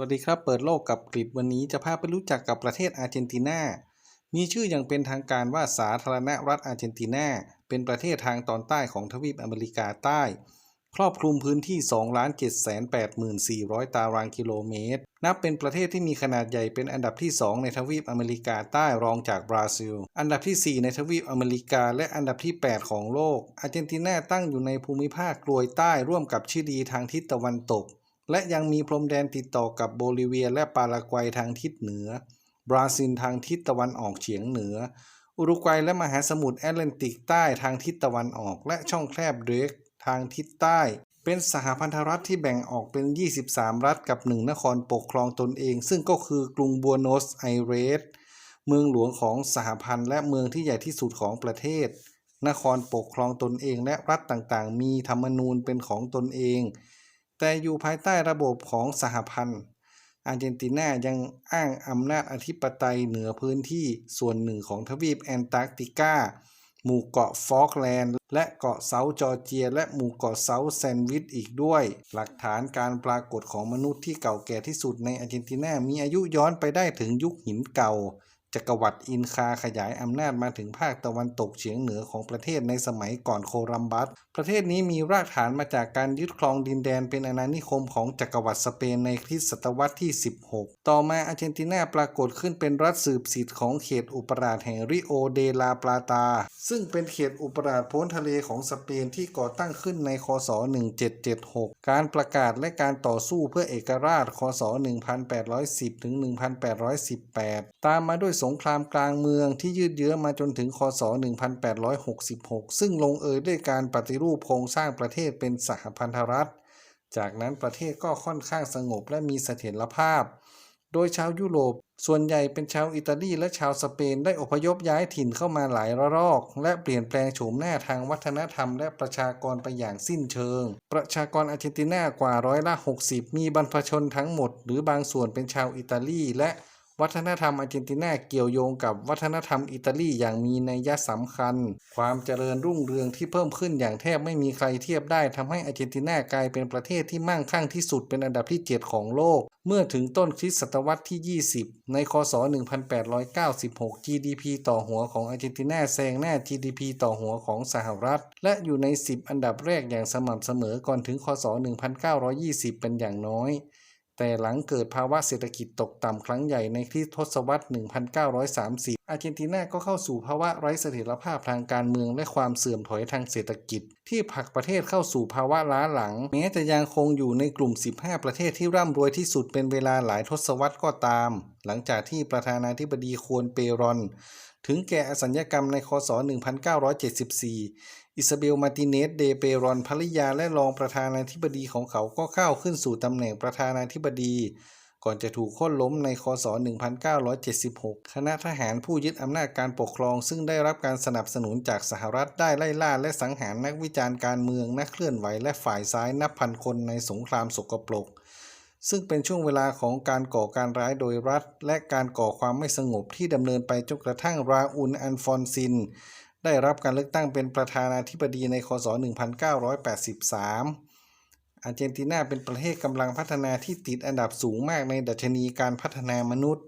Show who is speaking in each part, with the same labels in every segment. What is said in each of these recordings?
Speaker 1: วัสดีครับ เปิดโลกกับกริดวันนี้จะพาไปรู้จักกับประเทศอาร์เจนตินา มีชื่ออย่างเป็นทางการว่าสาธารณรัฐอาร์เจนตินา เป็นประเทศทางตอนใต้ของทวีปอเมริกาใต้ ครอบคลุมพื้นที่ 2,784,400 ตารางกิโลเมตร นับเป็นประเทศที่มีขนาดใหญ่เป็นอันดับที่ 2 ในทวีปอเมริกาใต้รองจากบราซิล อันดับที่ 4 ในทวีปอเมริกา และอันดับที่ 8 ของโลก อาร์เจนตินาตั้งอยู่ในภูมิภาคกลวยใต้ร่วมกับชิลีทางทิศตะวันตก และยังมีพรมแดนติดต่อกับโบลิเวียและปารากวัยทางทิศเหนือ บราซิลทางทิศตะวันออกเฉียงเหนือ อุรุกวัยและมหาสมุทรแอตแลนติกใต้ทางทิศตะวันออก และช่องแคบเดรกทางทิศใต้ เป็นสหพันธรัฐที่แบ่งออกเป็น 23 รัฐกับหนึ่งนครปกครองตนเอง ซึ่งก็คือกรุงบัวโนสไอเรส เมืองหลวงของสหพันธ์และเมืองที่ใหญ่ที่สุดของประเทศ นครปกครองตนเองและรัฐต่างๆ มีธรรมนูญเป็นของตนเอง แต่อยู่ภายใต้ระบบของสหพันธ์ อาร์เจนตินายังอ้างอำนาจอธิปไตยเหนือพื้นที่ส่วนหนึ่งของทวีปแอนตาร์กติกา หมู่เกาะฟอกแลนด์ และเกาะเซาท์จอร์เจีย และหมู่เกาะเซาท์แซนวิชอีกด้วย หลักฐานการปรากฏของมนุษย์ที่เก่าแก่ที่สุดในอาร์เจนตินา มีอายุย้อนไปได้ถึงยุคหินเก่า จักรวรรดิอินคาขยายอำนาจมาถึงภาคตะวันตกเฉียงเหนือของประเทศในสมัยก่อนโคลัมบัส ประเทศนี้มีรากฐานมาจากการยึดครองดินแดนเป็นอาณานิคมของจักรวรรดิสเปนในคริสตศตวรรษที่ 16 ต่อมาอาร์เจนตินาปรากฏขึ้นเป็นรัฐสืบสิทธิ์ของเขตอุปราชแห่งริโอเดลาปลาตา ซึ่งเป็นเขตอุปราชพ้นทะเลของสเปนที่ก่อตั้งขึ้นในคศ 1776 การประกาศและการต่อสู้เพื่อเอกราชคศ 1810 ถึง 1818 ตามมาด้วยสงครามกลางเมืองที่ยืดเยื้อมาจนถึงคศ 1866 ซึ่งลงเอยด้วยการปฏิรูปโครงสร้างประเทศเป็นสหพันธรัฐ จากนั้นประเทศก็ค่อนข้างสงบและมีเสถียรภาพ โดยชาวยุโรปส่วนใหญ่เป็นชาวอิตาลีและชาวสเปนได้อพยพย้ายถิ่นเข้ามาหลายระลอก และเปลี่ยนแปลงโฉมหน้าทางวัฒนธรรมและประชากรไปอย่างสิ้นเชิง ประชากรอาร์เจนตินากว่าร้อยละ 60 มีบรรพชนทั้งหมด หรือบางส่วนเป็นชาวอิตาลีและ วัฒนธรรมอาร์เจนตินาเกี่ยวโยงกับวัฒนธรรมอิตาลีอย่างมีนัยสำคัญ ความเจริญรุ่งเรืองที่เพิ่มขึ้นอย่างแทบไม่มีใครเทียบได้ทำให้อาร์เจนตินากลายเป็นประเทศที่มั่งคั่งที่สุดเป็นอันดับที่ 7 ของโลก เมื่อถึงต้นคริสตศตวรรษที่ 20 ในคศ 1896 GDP ต่อหัวของอาร์เจนตินาแซงหน้า GDP ต่อหัวของสหรัฐ และอยู่ใน 10 อันดับแรกอย่างสม่ำเสมอก่อนถึงคศ 1920 เป็นอย่างน้อย แต่หลังเกิดภาวะเศรษฐกิจตกต่ำครั้งใหญ่ในคริสตศวรรษ 1930 อาร์เจนตินาก็เข้าสู่ภาวะไร้เสถียรภาพทางการเมืองและความเสื่อมถอยทางเศรษฐกิจ ที่ผลักประเทศเข้าสู่ภาวะล้าหลัง แม้จะยังคงอยู่ในกลุ่ม 15 ประเทศที่ร่ำรวยที่สุดเป็นเวลาหลายทศวรรษก็ตาม หลังจากที่ประธานาธิบดีควนเปรอน ถึงแก่อสัญญกรรมในคศ 1974 อิซาเบล มาติเนส เดเปรอน ภริยาและรองประธานาธิบดีของเขาก็เข้าขึ้นสู่ตำแหน่งประธานาธิบดี ก่อนจะถูกโค่นล้มในคศ 1976 คณะทหารผู้ยึดอำนาจการปกครอง ซึ่งได้รับการสนับสนุนจากสหรัฐได้ไล่ล่าและสังหารนักวิจารณ์การเมืองนักเคลื่อนไหวและฝ่ายซ้ายนับพันคนในสงครามสกปรกซึ่งเป็นช่วงเวลาของการก่อการร้ายโดยรัฐ และการก่อความไม่สงบที่ดำเนินไปจนกระทั่งราอุลอันฟอนซิน ได้รับการเลือกตั้งเป็นประธานาธิบดีในคศ 1983 อาร์เจนตินาเป็นประเทศกำลังพัฒนาที่ติดอันดับสูงมากในดัชนีการพัฒนามนุษย์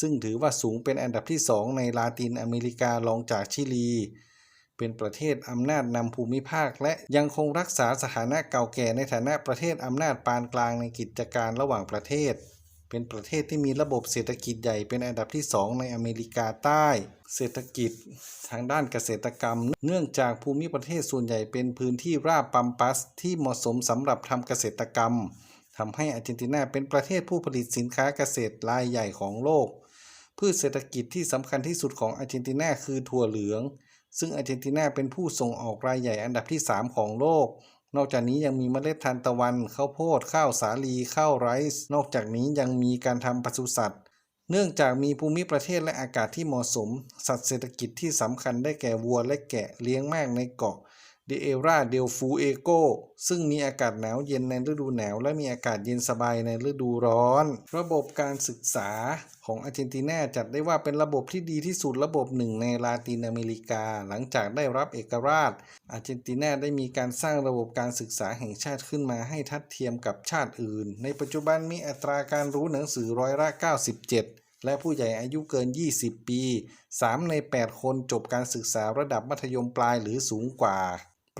Speaker 1: ซึ่งถือว่าสูงเป็นอันดับที่ 2 ในลาตินอเมริการองจากชิลี เป็นประเทศอำนาจนำภูมิภาค และยังคงรักษาสถานะเก่าแก่ในฐานะประเทศอำนาจปานกลางในกิจการระหว่างประเทศ เป็นประเทศที่มีระบบเศรษฐกิจใหญ่เป็นอันดับที่ 2 ในอเมริกาใต้ เศรษฐกิจทางด้านเกษตรกรรม เนื่องจากภูมิประเทศส่วนใหญ่เป็นพื้นที่ราบปัมปัส ที่เหมาะสมสำหรับทำเกษตรกรรมทำให้อาร์เจนตินาเป็นประเทศผู้ผลิตสินค้าเกษตรรายใหญ่ของโลก พืชเศรษฐกิจที่สำคัญที่สุดของอาร์เจนตินาคือถั่วเหลือง ซึ่งอาร์เจนตินาเป็นผู้ส่งออกรายใหญ่อันดับที่ 3 ของโลก นอกจากนี้ยังมีเมล็ดทานตะวันข้าวโพดข้าวสาลีข้าวไรซ์นอกจากนี้ยังมีการทำปศุสัตว์เนื่องจากมีภูมิประเทศและอากาศที่เหมาะสม สัตว์เศรษฐกิจที่สำคัญได้แก่วัวและแกะเลี้ยงมากในเกาะ เดเอราเดลฟูเอโกซึ่งมีอากาศหนาวเย็นในฤดูหนาว และมีอากาศเย็นสบายในฤดูร้อน ระบบการศึกษาของอาร์เจนตินาจัดได้ว่าเป็นระบบที่ดีที่สุดระบบหนึ่งในลาตินอเมริกา หลังจากได้รับเอกราช อาร์เจนตินาได้มีการสร้างระบบการศึกษาแห่งชาติขึ้นมาให้ทัดเทียมกับชาติอื่น ในปัจจุบันมีอัตราการรู้หนังสือร้อยละ 97และผู้ใหญ่อายุเกิน 20 ปี 3 ใน 8 คนจบการศึกษาระดับมัธยมปลายหรือสูงกว่า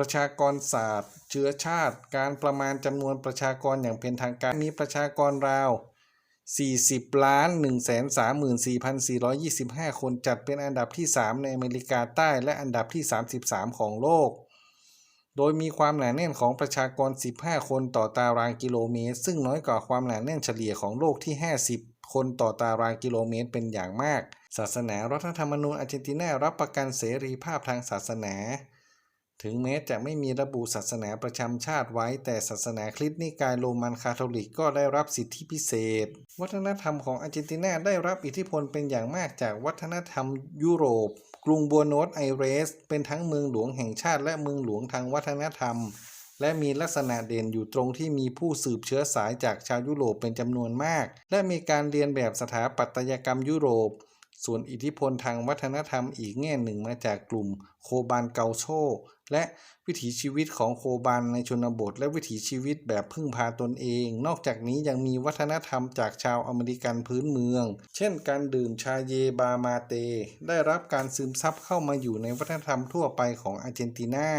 Speaker 1: ประชากรศาสตร์ เชื้อชาติ การประมาณจำนวนประชากรอย่างเป็นทางการมีประชากรราว 40ล้าน134,425 คนจัดเป็นอันดับที่ 3 ในอเมริกาใต้และอันดับที่ 33 ของโลก โดยมีความหนาแน่นของประชากร 15 คนต่อตารางกิโลเมตร ซึ่งน้อยกว่าความหนาแน่นเฉลี่ยของโลกที่ 50 คนต่อตารางกิโลเมตรเป็นอย่างมาก ศาสนารัฐธรรมนูญอาร์เจนตินารับประกันเสรีภาพทางศาสนา ถึงแม้จะไม่มีระบุศาสนาประจำชาติไว้ แต่ศาสนาคริสต์นิกายโรมันคาทอลิกก็ได้รับสิทธิพิเศษ วัฒนธรรมของอาร์เจนตินาได้รับอิทธิพลเป็นอย่างมากจากวัฒนธรรมยุโรป กรุงบัวโนสไอเรส เป็นทั้งเมืองหลวงแห่งชาติและเมืองหลวงทางวัฒนธรรม และมีลักษณะเด่นอยู่ตรงที่มีผู้สืบเชื้อสายจากชาวยุโรปเป็นจำนวนมาก และมีการเรียนแบบสถาปัตยกรรมยุโรป ส่วนอิทธิพลทางวัฒนธรรมอีกแง่หนึ่งมาจากกลุ่มโคบานเกาโช และวิถีชีวิตของโคบานในชนบท และวิถีชีวิตแบบพึ่งพาตนเอง นอกจากนี้ยังมีวัฒนธรรมจากชาวอเมริกันพื้นเมือง เช่นการดื่มชาเยบามาเต ได้รับการซึมซับเข้ามาอยู่ในวัฒนธรรมทั่วไปของอาร์เจนตินา